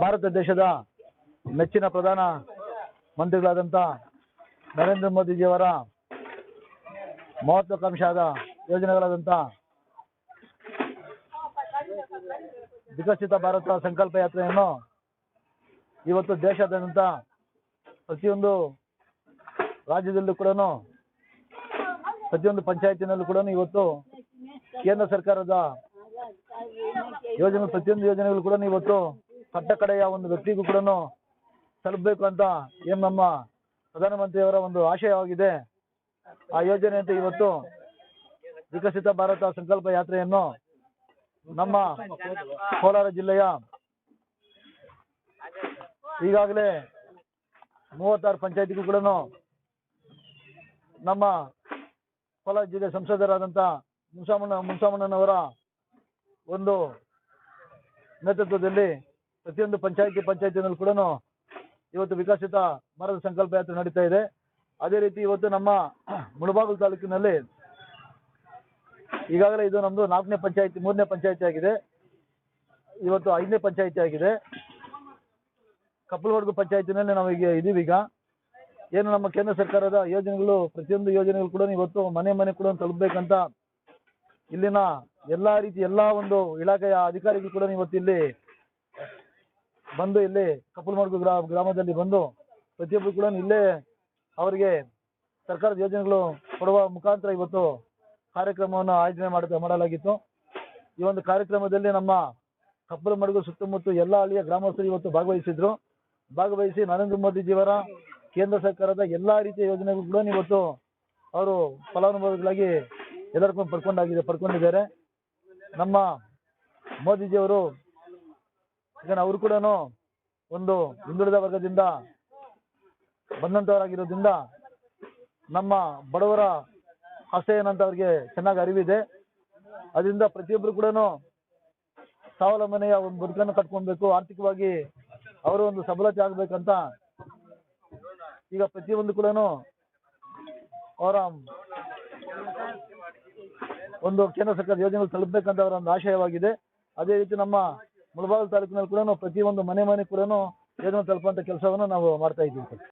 ಭಾರತ ದೇಶದ ಮೆಚ್ಚಿನ ಪ್ರಧಾನ ಮಂತ್ರಿಗಳಾದಂಥ ನರೇಂದ್ರ ಮೋದಿಜಿಯವರ ಮಹತ್ವಾಕಾಂಕ್ಷಾದ ಯೋಜನೆಗಳಾದಂಥ ವಿಕಸಿತ ಭಾರತ ಸಂಕಲ್ಪ ಯಾತ್ರೆಯನ್ನು ಇವತ್ತು ದೇಶಾದ್ಯಂತ ಪ್ರತಿಯೊಂದು ರಾಜ್ಯದಲ್ಲೂ ಕೂಡ ಪ್ರತಿಯೊಂದು ಪಂಚಾಯತಿನಲ್ಲೂ ಕೂಡ ಇವತ್ತು ಕೇಂದ್ರ ಸರ್ಕಾರದ ಯೋಜನೆ, ಪ್ರತಿಯೊಂದು ಯೋಜನೆಗಳು ಕೂಡ ಇವತ್ತು ಕಟ್ಟ ಕಡೆಯ ಒಂದು ವ್ಯಕ್ತಿಗೂ ಕೂಡ ತಲುಪಬೇಕು ಅಂತ ಏನು ನಮ್ಮ ಪ್ರಧಾನಮಂತ್ರಿಯವರ ಒಂದು ಆಶಯವಾಗಿದೆ. ಆ ಯೋಜನೆ ಅಂತ ಇವತ್ತು ವಿಕಸಿತ ಭಾರತ ಸಂಕಲ್ಪ ಯಾತ್ರೆಯನ್ನು ನಮ್ಮ ಕೋಲಾರ ಜಿಲ್ಲೆಯ ಈಗಾಗಲೇ ಮೂವತ್ತಾರು ಪಂಚಾಯತಿಗೂ ಕೂಡ ನಮ್ಮ ಕೋಲಾರ ಜಿಲ್ಲೆ ಸಂಸದರಾದಂತ ಮುನ್ಸಾಮಣ್ಣ ಮುನ್ಸಾಮಣ್ಣನವರ ಒಂದು ನೇತೃತ್ವದಲ್ಲಿ ಪ್ರತಿಯೊಂದು ಪಂಚಾಯತಿ ಪಂಚಾಯತಿನಲ್ಲಿ ಕೂಡ ಇವತ್ತು ವಿಕಸಿತ ಮರದ ಸಂಕಲ್ಪ ಯಾತ್ರೆ ನಡೀತಾ ಇದೆ. ಅದೇ ರೀತಿ ಇವತ್ತು ನಮ್ಮ ಮುಳಬಾಗಲು ತಾಲೂಕಿನಲ್ಲಿ ಈಗಾಗಲೇ ಇದು ನಮ್ಮದು ನಾಲ್ಕನೇ ಪಂಚಾಯತಿ, ಮೂರನೇ ಪಂಚಾಯತಿ ಆಗಿದೆ. ಇವತ್ತು ಐದನೇ ಪಂಚಾಯತಿ ಆಗಿದೆ. ಕಪ್ಪಲವರ್ಗು ಪಂಚಾಯತಿನಲ್ಲಿ ನಾವು ಈಗ ಇದೀವಿ ಈಗ. ಏನು ನಮ್ಮ ಕೇಂದ್ರ ಸರ್ಕಾರದ ಯೋಜನೆಗಳು, ಪ್ರತಿಯೊಂದು ಯೋಜನೆಗಳು ಕೂಡ ಇವತ್ತು ಮನೆ ಮನೆ ಕೂಡ ತಲುಪಬೇಕಂತ ಇಲ್ಲಿನ ಎಲ್ಲಾ ರೀತಿ ಎಲ್ಲಾ ಒಂದು ಇಲಾಖೆಯ ಅಧಿಕಾರಿಗಳು ಕೂಡ ಇವತ್ತು ಇಲ್ಲಿ ಬಂದು ಇಲ್ಲಿ ಕಪ್ಪಲಮರ್ಗು ಗ್ರಾ, ಗ್ರಾಮದಲ್ಲಿ ಬಂದು ಪ್ರತಿಯೊಬ್ಬರು ಕೂಡ ಇಲ್ಲೇ ಅವರಿಗೆ ಸರ್ಕಾರದ ಯೋಜನೆಗಳು ಕೊಡುವ ಮುಖಾಂತರ ಇವತ್ತು ಕಾರ್ಯಕ್ರಮವನ್ನು ಆಯೋಜನೆ ಮಾಡ ಮಾಡಲಾಗಿತ್ತು. ಈ ಒಂದು ಕಾರ್ಯಕ್ರಮದಲ್ಲಿ ನಮ್ಮ ಕಪ್ಪಲಮರ್ಗು ಸುತ್ತಮುತ್ತ ಎಲ್ಲ ಹಳ್ಳಿಯ ಗ್ರಾಮಸ್ಥರು ಇವತ್ತು ಭಾಗವಹಿಸಿದ್ರು. ಭಾಗವಹಿಸಿ ನರೇಂದ್ರ ಮೋದಿಜಿಯವರ, ಕೇಂದ್ರ ಸರ್ಕಾರದ ಎಲ್ಲಾ ರೀತಿಯ ಯೋಜನೆಗಳು ಕೂಡ ಇವತ್ತು ಅವರು ಫಲಾನುಭವಿಗಳಾಗಿ ಎಲ್ಲರಿಗೂ ಪಡ್ಕೊಂಡಾಗಿದೆ ಪಡ್ಕೊಂಡಿದ್ದಾರೆ. ನಮ್ಮ ಮೋದಿಜಿಯವರು ಈಗ ಅವರು ಕೂಡ ಒಂದು ಹಿಂದುಳಿದ ವರ್ಗದಿಂದ ಬಂದಂತವರಾಗಿರೋದ್ರಿಂದ ನಮ್ಮ ಬಡವರ ಆಸೆ ಏನಂತ ಅವ್ರಿಗೆ ಚೆನ್ನಾಗಿ ಅರಿವಿದೆ. ಅದರಿಂದ ಪ್ರತಿಯೊಬ್ಬರು ಕೂಡ ಸ್ವಾವಲಂಬನೆಯ ಒಂದು ಬದುಕನ್ನು ಕಟ್ಕೊಬೇಕು ಆರ್ಥಿಕವಾಗಿ ಅವರು ಒಂದು ಸಬಲತೆ ಆಗ್ಬೇಕಂತ ಈಗ ಪ್ರತಿಯೊಂದು ಕೂಡ ಅವರ ಒಂದು ಕೇಂದ್ರ ಸರ್ಕಾರದ ಯೋಜನೆಗಳು ತಲುಪಬೇಕಂತ ಅವರ ಒಂದು ಆಶಯವಾಗಿದೆ. ಅದೇ ರೀತಿ ನಮ್ಮ ಮುಳಬಾಗಿಲು ತಾಲೂಕಿನಲ್ಲಿ ಕೂಡ ಪ್ರತಿಯೊಂದು ಮನೆ ಮನೆ ಕೂಡ ಯೋಜನೆ ತಲುಪುವಂತ ಕೆಲಸವನ್ನು ನಾವು ಮಾಡ್ತಾ ಇದ್ದೀವಿ ಸರ್.